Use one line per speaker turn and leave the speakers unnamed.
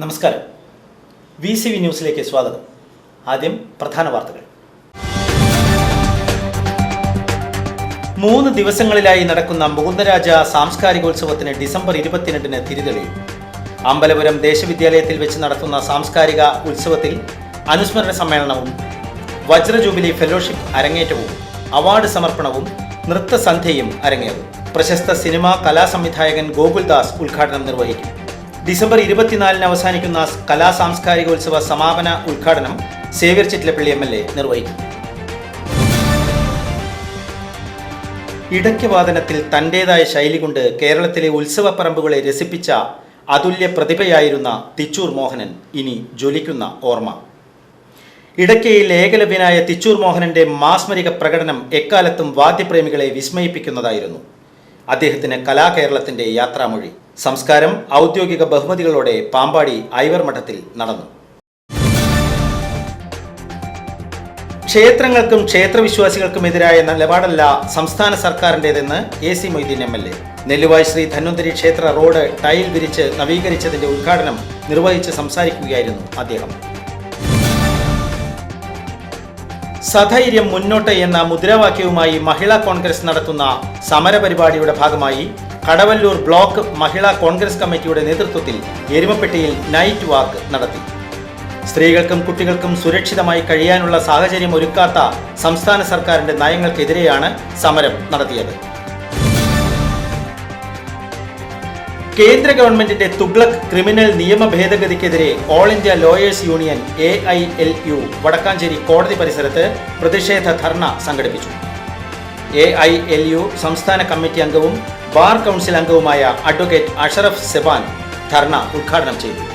നമസ്കാരം. V C V ന്യൂസിലേക്ക് സ്വാഗതം. ആദ്യം പ്രധാന വാർത്തകൾ. മൂന്ന് ദിവസങ്ങളിലായി നടക്കുന്ന മുകുന്ദരാജ സാംസ്കാരികോത്സവത്തിന് ഡിസംബർ ഇരുപത്തിരണ്ടിന് തിരിതെളിയും. അമ്പലപുരം ദേശവിദ്യാലയത്തിൽ വെച്ച് നടത്തുന്ന സാംസ്കാരിക ഉത്സവത്തിൽ അനുസ്മരണ സമ്മേളനവും വജ്ര ജൂബിലി ഫെലോഷിപ്പ് അരങ്ങേറ്റവും അവാർഡ് സമർപ്പണവും നൃത്തസന്ധ്യയും അരങ്ങേറും. പ്രശസ്ത സിനിമാ കലാസംവിധായകൻ ഗോകുൽദാസ് ഉദ്ഘാടനം നിർവഹിക്കും. ഡിസംബർ ഇരുപത്തിനാലിന് അവസാനിക്കുന്ന കലാ സാംസ്കാരികോത്സവ സമാപന ഉദ്ഘാടനം Xavier Chittilappally M L A നിർവഹിക്കും. ഇടയ്ക്കവാദനത്തിൽ തന്റേതായ ശൈലി കൊണ്ട് കേരളത്തിലെ ഉത്സവപ്പറമ്പുകളെ രസിപ്പിച്ച അതുല്യ പ്രതിഭയായിരുന്ന തിച്ചൂർ മോഹനൻ ഇനി ജ്വലിക്കുന്ന ഓർമ്മ. ഇടയ്ക്കയിൽ ഏകലവ്യനായ തിച്ചൂർ മോഹനന്റെ മാസ്മരിക പ്രകടനം എക്കാലത്തും വാദ്യപ്രേമികളെ വിസ്മയിപ്പിക്കുന്നതായിരുന്നു. അദ്ദേഹത്തിന് കലാകേരളത്തിന്റെ യാത്രാമൊഴി. സംസ്കാരം ഔദ്യോഗിക ബഹുമതികളോടെ പാമ്പാടി ഐവർ മഠത്തിൽ നടന്നു. ക്ഷേത്രങ്ങൾക്കും ക്ഷേത്രവിശ്വാസികൾക്കുമെതിരായ നിലപാടല്ല സംസ്ഥാന സർക്കാരിന്റെതെന്ന് A C Moideen M L A. Nelluvai Shri Dhanvantari ക്ഷേത്ര റോഡ് ടൈൽ വിരിച്ച് നവീകരിച്ചതിന്റെ ഉദ്ഘാടനം നിർവഹിച്ച് സംസാരിക്കുകയായിരുന്നു അദ്ദേഹം. സധൈര്യം മുന്നോട്ട് എന്ന മുദ്രാവാക്യവുമായി മഹിളാ കോൺഗ്രസ് നടത്തുന്ന സമരപരിപാടിയുടെ ഭാഗമായി കടവല്ലൂർ ബ്ലോക്ക് മഹിളാ കോൺഗ്രസ് കമ്മിറ്റിയുടെ നേതൃത്വത്തിൽ എരുമപ്പെട്ടിയിൽ നൈറ്റ് വാക്ക് നടത്തി. സ്ത്രീകൾക്കും കുട്ടികൾക്കും സുരക്ഷിതമായി കഴിയാനുള്ള സാഹചര്യം ഒരുക്കാത്ത സംസ്ഥാന സർക്കാരിന്റെ നയങ്ങൾക്കെതിരെയാണ് സമരം നടത്തിയത്. കേന്ദ്ര ഗവൺമെന്റിന്റെ തുഗ്ലക് ക്രിമിനൽ നിയമ ഭേദഗതിക്കെതിരെ all India lawyers union A I L U Vadakkanchery കോടതി പരിസരത്ത് പ്രതിഷേധ ധർണ സംഘടിപ്പിച്ചു. എ ഐ എൽ യു സംസ്ഥാന കമ്മിറ്റി അംഗവും ബാർ കൗൺസിൽ അംഗവുമായ അഡ്വക്കേറ്റ് അഷറഫ് സെബാൻ ധർണ ഉദ്ഘാടനം ചെയ്തു.